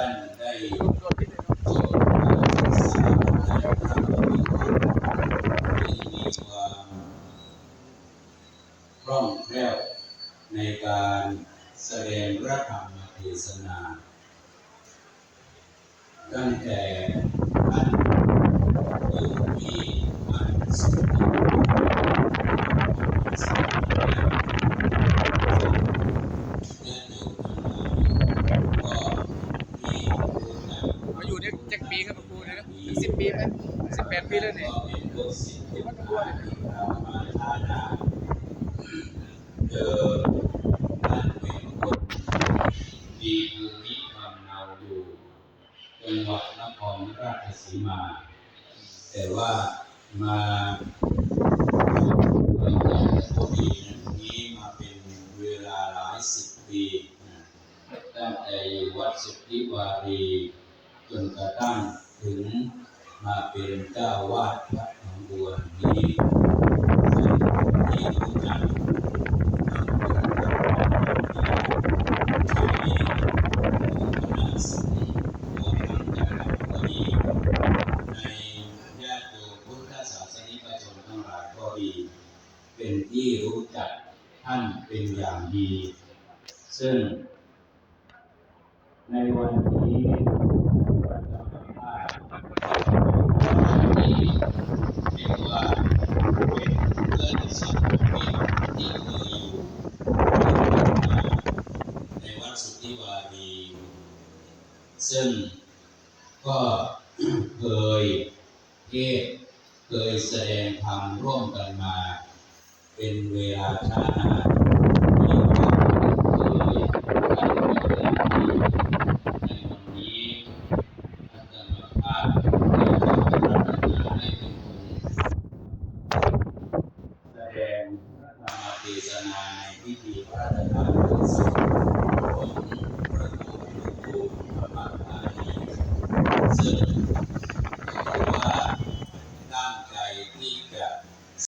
ท่านได้คล่องแคล่วในการแสดงพระธรรมเทศนาตั้งแต่อันเริ่ที่อันสุด เนี่ยนะสิบปีไหมสิบแปดปีแล้วเนี่ยก็เป็นกลูกหาที่เรามาทานาเจอท่านเป็นคนมีภูมิลำเนาอยู่จังหวัดนครราชสีมา แต่ว่ามาอยู่เมืองจันทบุรีนั้นนี้มาเป็นเวลาหลายสิบปีตั้งแต่อยู่วัดสุทธิวารีจนกระทั่ง ถึงมาเป็นเจ้าวาดวัดหนองบัวนี้ที่รู้จักที่มีคณะสงฆ์รวมทั้งจังหวัดก็ดีในญาติโยมพุทธศาสนิกชนทั้งหลายก็ดีเป็นที่รู้จักท่านเป็นอย่างดี ซึ่งในวันนี้วันสัมภาษณ์ที่เรียกว่าเป็นเพื่อนสนิทที่เคยอยู่ในวัดสุทธิวารี ซึ่งก็เคยเทศเคยแสดงธรรมร่วมกันมา เป็นเวลาช้านานที่ก็เคยได้มีเรื่องที่ในวันนี้อาจารย์ภาพได้ขอพระราชทานให้เป็นองค์แสดงพระธรรมเทศนาในพิธีพระราชทานเพลิงศพของ